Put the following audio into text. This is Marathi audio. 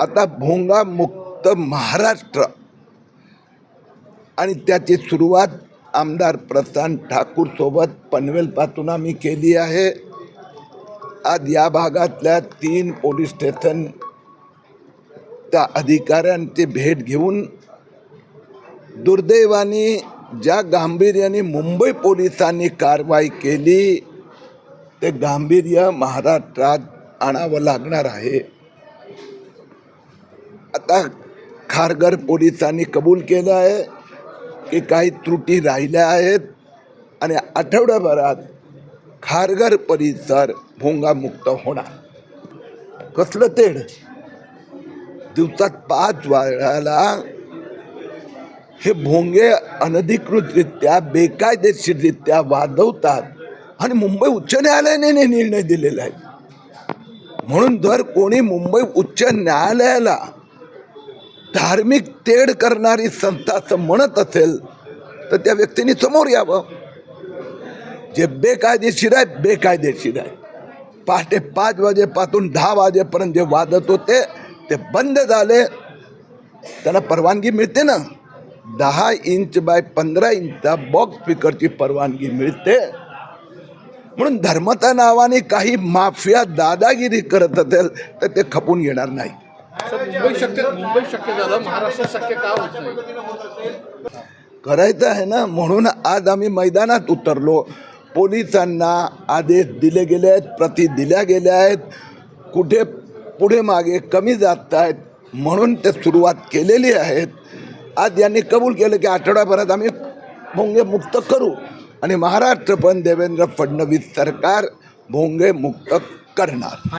आता भोंगा मुक्त महाराष्ट्र. आणि त्याची सुरुवात आमदार प्रशांत ठाकूर सोबत पनवेलपासून आम्ही केली आहे. आज या भागातल्या तीन पोलीस स्टेशन त्या अधिकाऱ्यांची भेट घेऊन दुर्दैवाने ज्या गांभीर्याने मुंबई पोलिसांनी कारवाई केली ते गांभीर्य महाराष्ट्रात आणावं लागणार आहे. आता खारघर पोलिसांनी कबूल केलं आहे की काही त्रुटी राहिल्या आहेत. आणि आठवड्याभरात खारघर परिसर भोंगामुक्त होणार. कसलं तेढ? दिवसात पाच वेळाला हे भोंगे अनधिकृतरित्या बेकायदेशीररित्या वाजवतात आणि मुंबई उच्च न्यायालयाने निर्णय दिलेला आहे. म्हणून जर कोणी मुंबई उच्च न्यायालयाला धार्मिक तेढ करणारी संस्था असं म्हणत असेल तर त्या व्यक्तीने समोर यावं. जे बेकायदेशीर आहे बेकायदेशीर आहे पहाटे पाच वाजेपासून दहा वाजेपर्यंत जे वाजत होते ते बंद झाले. त्यांना परवानगी मिळते ना? दहा इंच बाय पंधरा इंचचा बॉक्स स्पीकरची परवानगी मिळते. म्हणून धर्मता नावाने काही माफिया दादागिरी करत असेल तर ते खपून घेणार नाही. मुंबई शक्य मुंबई शक्य झालं महाराष्ट्रात शक्य का होत नाही? करायचं आहे ना म्हणून आज आम्ही मैदानात उतरलो. पोलिसांना आदेश दिले गेले आहेत प्रती दिल्या गेल्या आहेत. कुठे पुढे मागे कमी जात आहेत म्हणून ते सुरुवात केलेली आहेत. आज यांनी कबूल केलं की आठवड्याभरात आम्ही भोंगे मुक्त करू. आणि महाराष्ट्र पण देवेंद्र फडणवीस सरकार भोंगे मुक्त करणार.